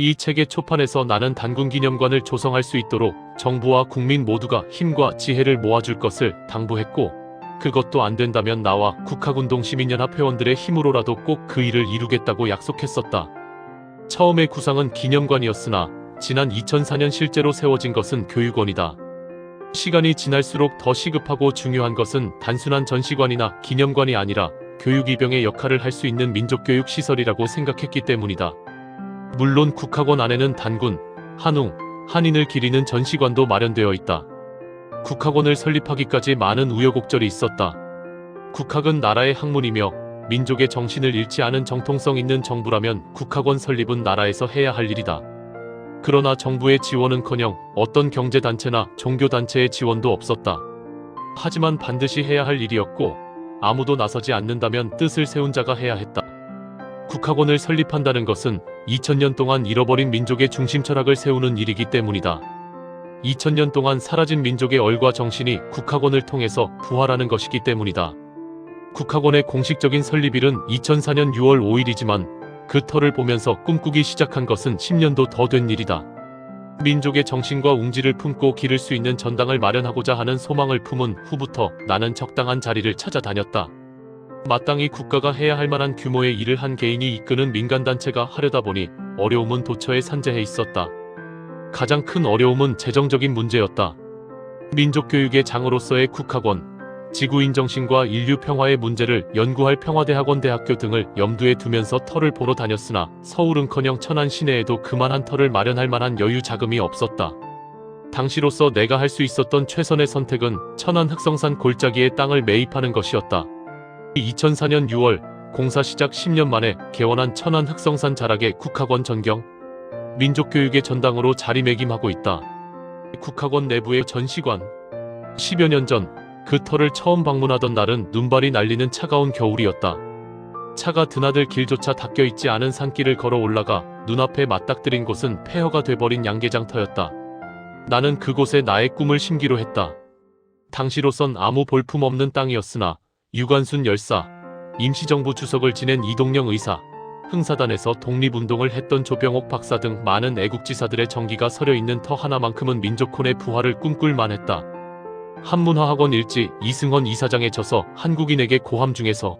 이 책의 초판에서 나는 단군 기념관을 조성할 수 있도록 정부와 국민 모두가 힘과 지혜를 모아줄 것을 당부했고 그것도 안 된다면 나와 국학운동 시민연합 회원들의 힘으로라도 꼭 그 일을 이루겠다고 약속했었다. 처음의 구상은 기념관이었으나 지난 2004년 실제로 세워진 것은 교육원이다. 시간이 지날수록 더 시급하고 중요한 것은 단순한 전시관이나 기념관이 아니라 교육이병의 역할을 할 수 있는 민족교육 시설이라고 생각했기 때문이다. 물론 국학원 안에는 단군, 한웅, 한인을 기리는 전시관도 마련되어 있다. 국학원을 설립하기까지 많은 우여곡절이 있었다. 국학은 나라의 학문이며 민족의 정신을 잃지 않은 정통성 있는 정부라면 국학원 설립은 나라에서 해야 할 일이다. 그러나 정부의 지원은커녕 어떤 경제단체나 종교단체의 지원도 없었다. 하지만 반드시 해야 할 일이었고 아무도 나서지 않는다면 뜻을 세운 자가 해야 했다. 국학원을 설립한다는 것은 2000년 동안 잃어버린 민족의 중심 철학을 세우는 일이기 때문이다. 2000년 동안 사라진 민족의 얼과 정신이 국학원을 통해서 부활하는 것이기 때문이다. 국학원의 공식적인 설립일은 2004년 6월 5일이지만 그 터를 보면서 꿈꾸기 시작한 것은 10년도 더 된 일이다. 민족의 정신과 웅지를 품고 기를 수 있는 전당을 마련하고자 하는 소망을 품은 후부터 나는 적당한 자리를 찾아다녔다. 마땅히 국가가 해야 할 만한 규모의 일을 한 개인이 이끄는 민간단체가 하려다 보니 어려움은 도처에 산재해 있었다. 가장 큰 어려움은 재정적인 문제였다. 민족교육의 장으로서의 국학원, 지구인 정신과 인류 평화의 문제를 연구할 평화대학원 대학교 등을 염두에 두면서 터를 보러 다녔으나 서울은커녕 천안 시내에도 그만한 터를 마련할 만한 여유 자금이 없었다. 당시로서 내가 할 수 있었던 최선의 선택은 천안 흑성산 골짜기의 땅을 매입하는 것이었다. 2004년 6월 공사 시작 10년 만에 개원한 천안 흑성산 자락의 국학원 전경 민족교육의 전당으로 자리매김하고 있다. 국학원 내부의 전시관 10여 년 전 그 터를 처음 방문하던 날은 눈발이 날리는 차가운 겨울이었다. 차가 드나들 길조차 닦여 있지 않은 산길을 걸어 올라가 눈앞에 맞닥뜨린 곳은 폐허가 돼버린 양계장터였다. 나는 그곳에 나의 꿈을 심기로 했다. 당시로선 아무 볼품 없는 땅이었으나 유관순 열사, 임시정부 주석을 지낸 이동영 의사, 흥사단에서 독립운동을 했던 조병옥 박사 등 많은 애국지사들의 정기가 서려 있는 터 하나만큼은 민족혼의 부활을 꿈꿀 만했다. 한문화학원 일지 이승헌 이사장에 져서 한국인에게 고함 중에서